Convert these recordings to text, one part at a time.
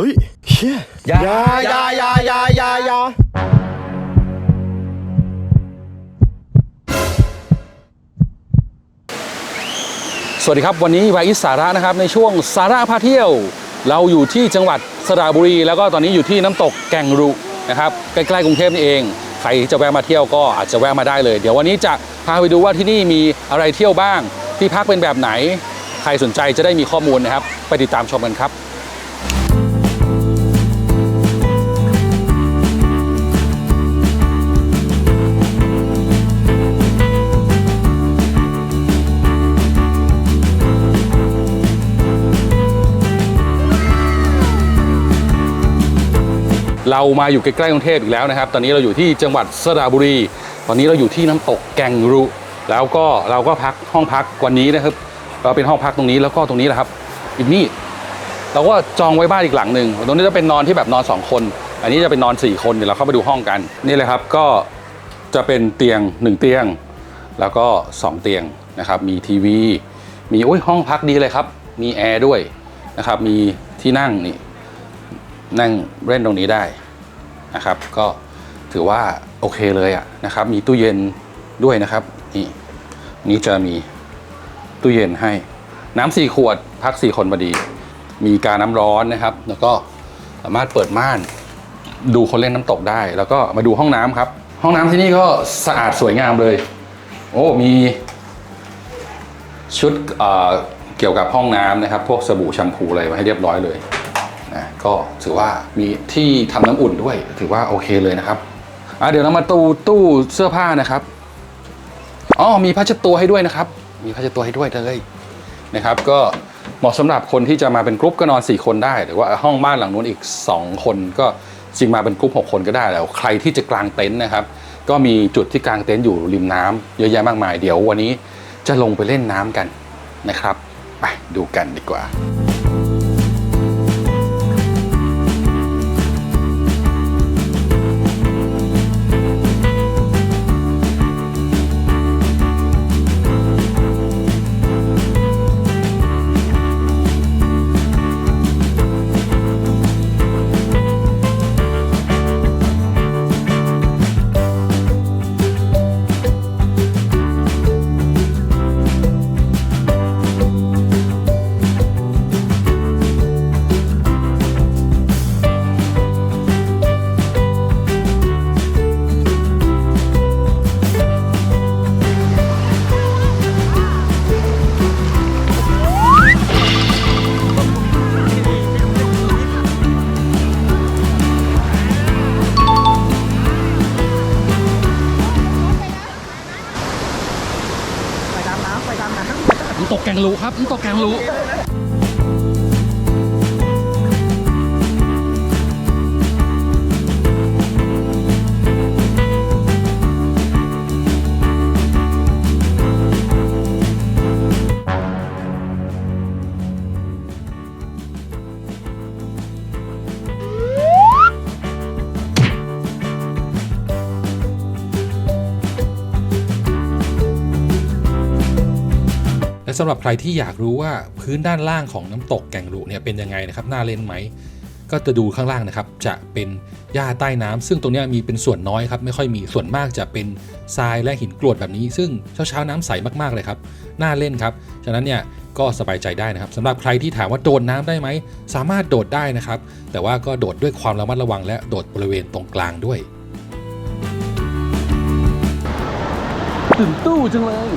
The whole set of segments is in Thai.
เฮ้ยเชี่ยอย่าอย่าอย่าอย่าอย่าอย่าสวัสดีครับ วันนี้วาอิสสาระนะครับในช่วงสาระพาเที่ยว เราอยู่ที่จังหวัดสระบุรี แล้วก็ตอนนี้อยู่ที่น้ำตกแก่งรุนะครับใกล้ๆกรุงเทพนี่เอง ใครจะแวะมาเที่ยวก็อาจจะแวะมาได้เลย เดี๋ยววันนี้จะพาไปดูว่าที่นี่มีอะไรเที่ยวบ้าง ที่พักเป็นแบบไหน ใครสนใจจะได้มีข้อมูลนะครับ ไปติดตามชมกันครับ เรามาอยู่ใกล้ๆกรุงเทพอีกแล้วนะครับ ตอนนี้เราอยู่ที่จังหวัดสระบุรี ตอนนี้เราอยู่ที่น้ำตกแก่งรุ แล้วก็เราก็พักห้องพักวันนี้นะครับ เราเป็นห้องพักตรงนี้แล้วก็ตรงนี้แหละครับ อีกนี่เราก็จองไว้บ้านอีกหลังหนึ่งตรงนี้จะเป็นนอนที่แบบนอนสองคน อันนี้จะเป็นนอนสี่คนเดี๋ยวเราเข้าไปดูห้องกัน นี่เลยครับก็จะเป็นเตียงหนึ่งเตียง แล้วก็สองเตียงนะครับมีทีวี มีโอ้ยห้องพักดีเลยครับ มีแอร์ด้วยนะครับมีที่นั่งนี่ นั่งเล่นตรงนี้ได้นะครับ ก็ถือว่าโอเคเลยอะนะครับ มีตู้เย็นด้วยนะครับ นี่นี่จะมีตู้เย็นให้ น้ำสี่ขวดพักสี่คนพอดี มีการน้ำร้อนนะครับ แล้วก็สามารถเปิดม่าน ดูคนเล่นน้ำตกได้ แล้วก็มาดูห้องน้ำครับ ห้องน้ำที่นี่ก็สะอาดสวยงามเลย โอ้มีชุดเอ่อเกี่ยวกับห้องน้ำนะครับ พวกสบู่แชมพูอะไรไว้ให้เรียบร้อยเลย ก็ถือว่ามีที่ทำน้ำอุ่นด้วย ถือว่าโอเคเลยนะครับอะเดี๋ยวเรามาตู้ตู้เสื้อผ้านะครับอ๋อมีผ้าเช็ดตัวให้ด้วยนะครับ มีผ้าเช็ดตัวให้ด้วยเลยนะครับ ก็เหมาะสำหรับคนที่จะมาเป็นกรุ๊ปก็นอน 4 คนได้ หรือว่าห้องบ้านหลังนู้นอีก 2 คนก็จริงมาเป็นกรุ๊ป6คนก็ได้แล้ว ใครที่จะกลางเต็นท์นะครับ ก็มีจุดที่กลางเต็นท์อยู่ริมน้ำเยอะแยะมากมายเดี๋ยววันนี้จะลงไปเล่นน้ำกันนะครับ ไปดูกันดีกว่า งรู้ครับน้ำตกแกงรู้ และสำหรับใครที่อยากรู้ว่าพื้นด้านล่างของน้ำตกแก่งรุเนี่ยเป็นยังไงนะครับน่าเล่นไหมก็จะดูข้างล่างนะครับ จะเป็นหญ้าใต้น้ำซึ่งตรงนี้มีเป็นส่วนน้อยครับ ไม่ค่อยมีส่วนมากจะเป็นทรายและหินกรวดแบบนี้ ซึ่งเช้าเช้าๆน้ำใสมากๆเลยครับ น่าเล่นครับ ฉะนั้นเนี่ยก็สบายใจได้นะครับสำหรับใครที่ถามว่าโดดน้ำได้ไหม สามารถโดดได้นะครับ แต่ว่าก็โดดด้วยความระมัดระวัง และโดดบริเวณตรงกลางด้วยตื่นตู้จังเลย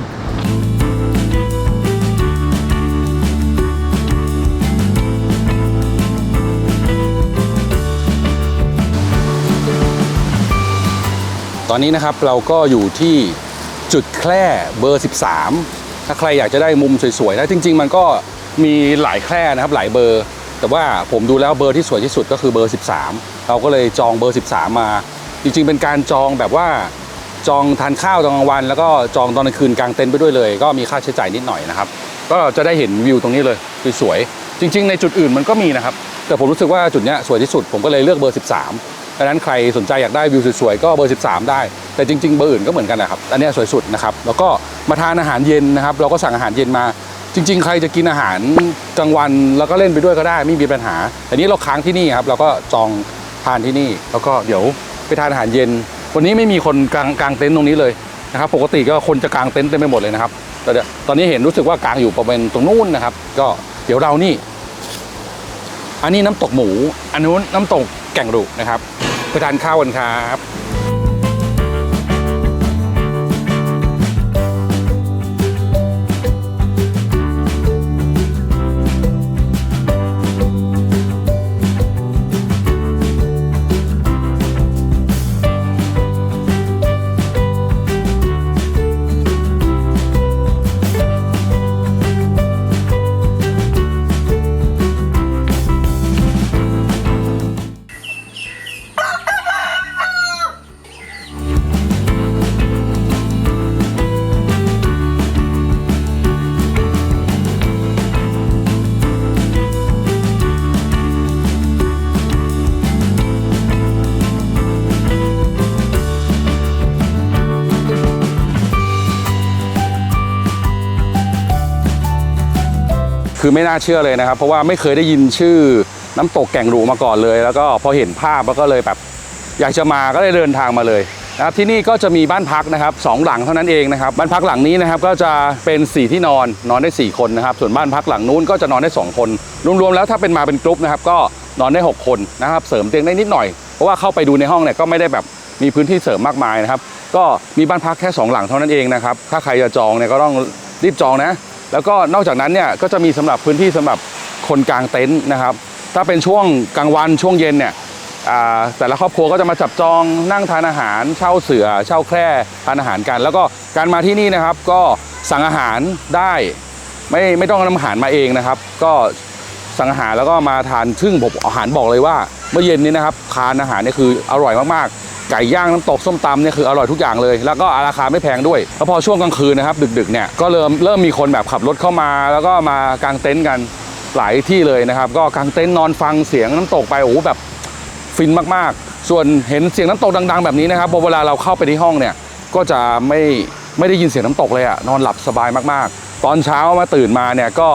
ตอนนี้นะครับเราก็อยู่ที่จุดแคร่เบอร์ 13 ถ้าใครอยากจะได้มุมสวยๆนะจริง ๆ มันก็มีหลายแคร่นะครับหลายเบอร์ แต่ว่าผมดูแล้วเบอร์ที่สวยที่สุดก็คือเบอร์ 13 เราก็เลยจองเบอร์ 13 มา จริง ๆ เป็นการจองแบบว่าจองทานข้าวตอนกลางวัน แล้วก็จองตอนกลางคืนกลางเต็นท์ไปด้วยเลย ก็มีค่าใช้จ่ายนิดหน่อยนะครับก็จะได้เห็นวิวตรงนี้เลยสวยๆจริง ๆ ในจุดอื่นมันก็มีนะครับแต่ผมรู้สึกว่าจุดนี้สวยที่สุดผมก็เลยเลือกเบอร์ 13 ดังนั้นใครสนใจอยากได้วิวสวยๆก็เบอร์ 13 ได้ แต่จริงๆเบอร์อื่นก็เหมือนกันนะครับ อันนี้สวยสุดนะครับแล้วก็มาทานอาหารเย็นนะครับ เราก็สั่งอาหารเย็นมาจริง ๆ ใครจะกินอาหารกลางวันแล้วก็เล่นไปด้วยก็ได้ไม่มีปัญหาแต่นี้เราค้างที่นี่ครับเราก็จองทานที่นี่ แล้วก็เดี๋ยวไปทานอาหารเย็น วันนี้ไม่มีคนกางกางเต็นท์ตรงนี้เลยนะครับ ปกติก็คนจะกางเต็นท์เต็มไปหมดเลยนะครับแต่เดี๋ยวตอนนี้เห็นรู้สึกว่ากางอยู่ประมาณตรงนู้นนะครับ ก็เดี๋ยวเรานี่ อันนี้น้ำตกหมู อันนู้นน้ำตก แก่งรุนะครับไปทานข้าวกันครับ คือไม่น่าเชื่อเลยนะครับ เพราะว่าไม่เคยได้ยินชื่อน้ำตกแก่งรูมาก่อนเลย แล้วก็พอเห็นภาพแล้วก็เลยแบบอยากจะมาก็เลยเดินทางมาเลยนะครับที่นี่ก็จะมีบ้านพักนะครับสองหลังเท่านั้นเองนะครับบ้านพักหลังนี้นะครับก็จะเป็น 4 ที่นอนนอนได้ 4 คนนะครับ ส่วนบ้านพักหลังนู้นก็จะนอนได้ 2 คน รวมๆแล้วถ้าเป็นมาเป็นกรุ๊ปนะครับก็นอนได้ 6 คนนะครับเสริมเตียงได้นิดหน่อย เพราะว่าเข้าไปดูในห้องเนี่ยก็ไม่ได้แบบมีพื้นที่เสริมมากมายนะครับก็มีบ้านพักแค่สองหลังเท่านั้นเองนะครับถ้าใครจะจองเนี่ยก็ต้องรีบจองนะ แล้วก็นอกจากนั้นเนี่ยก็จะมีสำหรับพื้นที่สำหรับคนกลางเต็นท์นะครับ ถ้าเป็นช่วงกลางวันช่วงเย็นเนี่ยแต่ละครอบครัวก็จะมาจับจองนั่งทานอาหารเช่าเสือเช่าแคร่ทานอาหารกัน แล้วก็การมาที่นี่นะครับ ก็สั่งอาหารได้ไม่ไม่ต้องนำอาหารมาเองนะครับ ก็สั่งอาหารแล้วก็มาทานซึ่งผมอาหารบอกเลยว่า เมื่อเย็นนี้นะครับทานอาหารนี่คืออร่อยมากๆ ไก่ย่างน้ำตกส้มตำเนี่ยคืออร่อยทุกอย่างเลย แล้วก็ราคาไม่แพงด้วยแล้วพอช่วงกลางคืนนะครับดึกๆเนี่ยก็เริ่มเริ่มมีคนแบบขับรถเข้ามา แล้วก็มากางเต็นท์กันหลายที่เลยนะครับ ก็กางเต็นท์นอนฟังเสียงน้ำตกไปโอ้โหแบบฟินมากๆ ส่วนเห็นเสียงน้ำตกดัง ๆ แบบนี้นะครับพอเวลาเราเข้าไปที่ห้องเนี่ยก็จะไม่ไม่ได้ยินเสียงน้ำตกเลยอะนอนหลับสบายมากๆ ตอนเช้ามาตื่นมาเนี่ยก็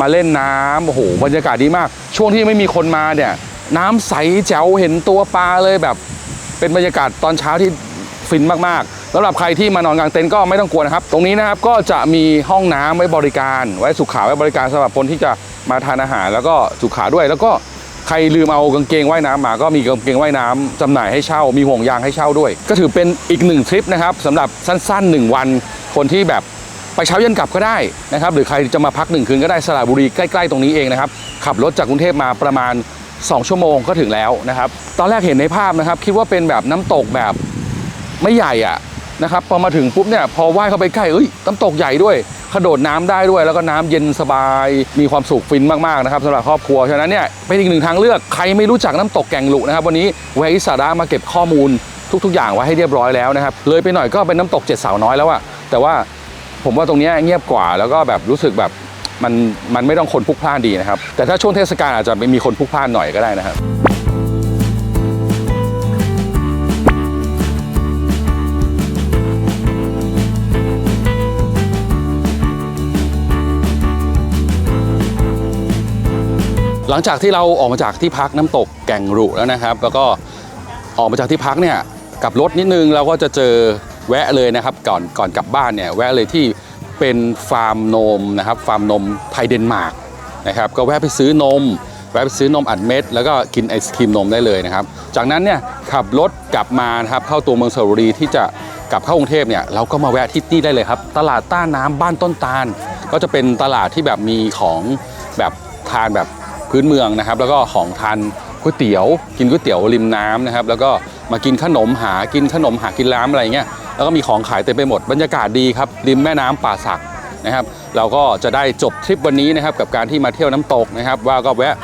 มาเล่นน้ำโอ้โหบรรยากาศดีมาก ช่วงที่ไม่มีคนมาเนี่ยน้ำใสแจ๋วเห็นตัวปลาเลยแบบ เป็นบรรยากาศตอนเช้าที่ฟินมากๆสำหรับใครที่มานอนกลางเต็นท์ก็ไม่ต้องกลัวนะครับ ตรงนี้นะครับก็จะมีห้องน้ำไว้บริการ ไว้สุขาไว้บริการสำหรับคนที่จะมาทานอาหาร แล้วก็สุขาด้วย แล้วก็ใครลืมเอากางเกงว่ายน้ำมาก็มีกางเกงว่ายน้ำจำหน่ายให้เช่า มีห่วงยางให้เช่าด้วย ก็ถือเป็นอีกหนึ่งทริปนะครับสำหรับสั้นๆหนึ่งวัน คนที่แบบไปเช้าเย็นกลับก็ได้นะครับ หรือใครจะมาพักหนึ่งคืนก็ได้สระบุรีใกล้ ๆ ตรงนี้เองนะครับ ขับรถจากกรุงเทพมาประมาณ 2 ชั่วโมงก็ถึงแล้วนะครับ ตอนแรกเห็นในภาพนะครับ คิดว่าเป็นแบบน้ำตกแบบไม่ใหญ่อะนะครับพอมาถึงปุ๊บเนี่ยพอว่ายเข้าไปใกล้เอ้ยน้ำตกใหญ่ด้วยกระโดดน้ำได้ด้วยแล้วก็น้ำเย็นสบายมีความสุขฟินมากๆนะครับสำหรับครอบครัวฉะนั้นเนี่ยเป็นอีกหนึ่งทางเลือกใครไม่รู้จักน้ำตกแก่งลุนะครับวันนี้เวอิสาระมาเก็บข้อมูลทุกๆ อย่างไว้ให้เรียบร้อยแล้วนะครับเลยไปหน่อยก็เป็นน้ำตกเจ็ดสาวน้อยแล้วอะแต่ว่าผมว่าตรงเนี้ยเงียบกว่าแล้วก็แบบรู้สึกแบบ มันมันไม่ต้องคนพลุกพล่านดีนะครับ แต่ถ้าช่วงเทศกาลอาจจะไม่มีคนพลุกพล่านหน่อยก็ได้นะครับหลังจากที่เราออกมาจากที่พักน้ำตกแก่งรุแล้วนะครับ แล้วก็ออกมาจากที่พักเนี่ยกับรถนิดนึงเราก็จะเจอแวะเลยนะครับ ก่อนก่อนกลับบ้านเนี่ยแวะเลยที่ เป็นฟาร์มนมนะครับฟาร์มนมไทยเดนมาร์กนะครับก็แวะไปซื้อนม แวะไปซื้อนมอัดเม็ด แล้วก็กินไอศครีมนมได้เลยนะครับ จากนั้นเนี่ยขับรถกลับมานะครับเข้าตัวเมืองสระบุรีที่จะกลับเข้ากรุงเทพเนี่ยเราก็มาแวะที่นี่ได้เลยครับ ตลาดต้าน้ำบ้านต้นตาล ก็จะเป็นตลาดที่แบบมีของแบบทานแบบพื้นเมืองนะครับ แล้วก็ของทานก๋วยเตี๋ยว กินก๋วยเตี๋ยวริมน้ำนะครับ แล้วก็มากินขนมหากินขนมหากินน้ำอะไรเงี้ย แล้วก็มีของขายเต็มไปหมดบรรยากาศดีครับริมแม่น้ำป่าสักนะครับ เราก็จะได้จบทริปวันนี้นะครับกับการที่มาเที่ยวน้ำตกนะครับ ว่าก็แวะ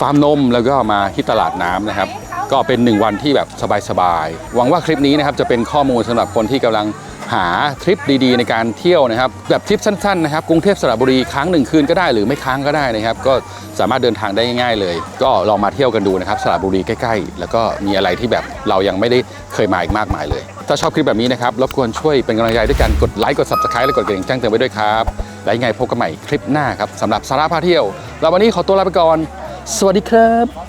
ฟาร์มนมแล้วก็มาที่ตลาดน้ำนะครับ ก็เป็นหนึ่งวันที่แบบสบายๆหวังว่าคลิปนี้นะครับจะเป็นข้อมูลสำหรับคนที่กำลัง หาทริปดีๆ ในการเที่ยวนะครับ แบบทริปสั้นๆนะครับกรุงเทพสระบุรีค้างหนึ่งคืนก็ได้หรือไม่ค้างก็ได้นะครับ ก็สามารถเดินทางได้ง่ายๆเลย ก็ลองมาเที่ยวกันดูนะครับสระบุรีใกล้ๆ แล้วก็มีอะไรที่แบบเรายังไม่ได้เคยมาอีกมากมายเลย ถ้าชอบคลิปแบบนี้นะครับรบกวนช่วยเป็นกำลังใจด้วยการกดไลค์กด subscribe และกดกระดิ่งแจ้งเตือนไว้ด้วยครับและยังไงพบกันใหม่คลิปหน้าครับสำหรับสาระพาเที่ยวแล้ววันนี้ขอตัวลาไปก่อน สวัสดีครับ